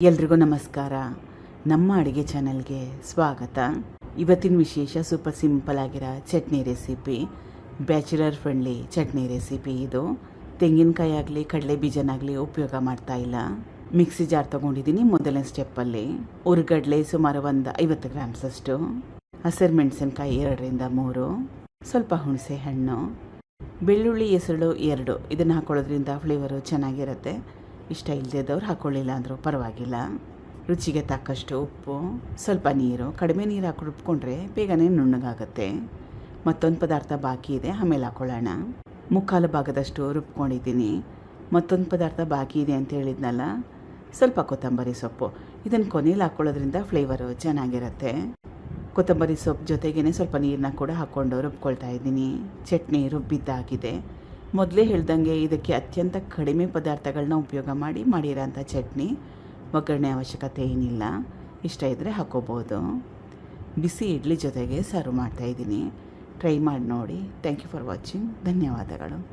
ಎಲ್ರಿಗೂ ನಮಸ್ಕಾರ. ನಮ್ಮ ಅಡುಗೆ ಚಾನಲ್ಗೆ ಸ್ವಾಗತ. ಇವತ್ತಿನ ವಿಶೇಷ ಸೂಪರ್ ಸಿಂಪಲ್ ಆಗಿರೋ chutney recipe, bachelor friendly chutney recipe ಇದು. ತೆಂಗಿನಕಾಯಿ ಆಗಲಿ, ಕಡಲೆ ಬೀಜನಾಗಲಿ ಉಪಯೋಗ ಮಾಡ್ತಾ ಇಲ್ಲ. ಮಿಕ್ಸಿ ಜಾರ್ ತೊಗೊಂಡಿದ್ದೀನಿ ಮೊದಲನೇ ಸ್ಟೆಪ್ಪಲ್ಲಿ. ಉರ್ಗಡ್ಲೆ ಸುಮಾರು ಒಂದು ಐವತ್ತು ಗ್ರಾಮ್ಸ್ ಅಷ್ಟು. ಹಸಿರು ಮೆಣಸಿನ್ಕಾಯಿ ಎರಡರಿಂದ ಮೂರು. ಸ್ವಲ್ಪ ಹುಣಸೆ ಹಣ್ಣು. ಬೆಳ್ಳುಳ್ಳಿ ಹೆಸರು ಎರಡು. ಇದನ್ನು ಹಾಕೊಳ್ಳೋದ್ರಿಂದ ಫ್ಲೇವರು ಚೆನ್ನಾಗಿರುತ್ತೆ. ಇಷ್ಟ ಇಲ್ಲದಿದ್ದವ್ರು ಹಾಕ್ಕೊಳ್ಳಿಲ್ಲ ಅಂದರು ಪರವಾಗಿಲ್ಲ. ರುಚಿಗೆ ತಕ್ಕಷ್ಟು ಉಪ್ಪು, ಸ್ವಲ್ಪ ನೀರು, ಕಡಿಮೆ ನೀರು ಹಾಕಿ ರುಬ್ಕೊಂಡ್ರೆ ಬೇಗನೆ ನುಣ್ಣಗಾಗುತ್ತೆ. ಮತ್ತೊಂದು ಪದಾರ್ಥ ಬಾಕಿ ಇದೆ, ಆಮೇಲೆ ಹಾಕ್ಕೊಳ್ಳೋಣ ಮುಕ್ಕಾಲು ಭಾಗದಷ್ಟು ರುಬ್ಕೊಂಡಿದ್ದೀನಿ. ಮತ್ತೊಂದು ಪದಾರ್ಥ ಬಾಕಿ ಇದೆ ಅಂತ ಹೇಳಿದ್ನಲ್ಲ, ಸ್ವಲ್ಪ ಕೊತ್ತಂಬರಿ ಸೊಪ್ಪು. ಇದನ್ನು ಕೊನೆಯಲ್ಲಿ ಹಾಕ್ಕೊಳ್ಳೋದ್ರಿಂದ ಫ್ಲೇವರು ಚೆನ್ನಾಗಿರುತ್ತೆ. ಕೊತ್ತಂಬರಿ ಸೊಪ್ಪು ಜೊತೆಗೇ ಸ್ವಲ್ಪ ನೀರನ್ನ ಕೂಡ ಹಾಕ್ಕೊಂಡು ರುಬ್ಕೊಳ್ತಾ ಇದ್ದೀನಿ. ಚಟ್ನಿ ರುಬ್ಬಿದ್ದಾಗಿದೆ. ಮೊದಲೇ ಹೇಳ್ದಂಗೆ ಇದಕ್ಕೆ ಅತ್ಯಂತ ಕಡಿಮೆ ಪದಾರ್ಥಗಳನ್ನ ಉಪಯೋಗ ಮಾಡಿ ಮಾಡಿರೋಂಥ ಚಟ್ನಿ, ಒಗ್ಗರಣೆ ಅವಶ್ಯಕತೆ ಏನಿಲ್ಲ. ಇಷ್ಟ ಇದ್ದರೆ ಹಾಕೋಬೋದು. ಬಿಸಿ ಇಡ್ಲಿ ಜೊತೆಗೆ ಸರ್ವ್ ಮಾಡ್ತಾಯಿದ್ದೀನಿ ಟ್ರೈ ಮಾಡಿ ನೋಡಿ. ಥ್ಯಾಂಕ್ ಯು ಫಾರ್ ವಾಚಿಂಗ್ ಧನ್ಯವಾದಗಳು.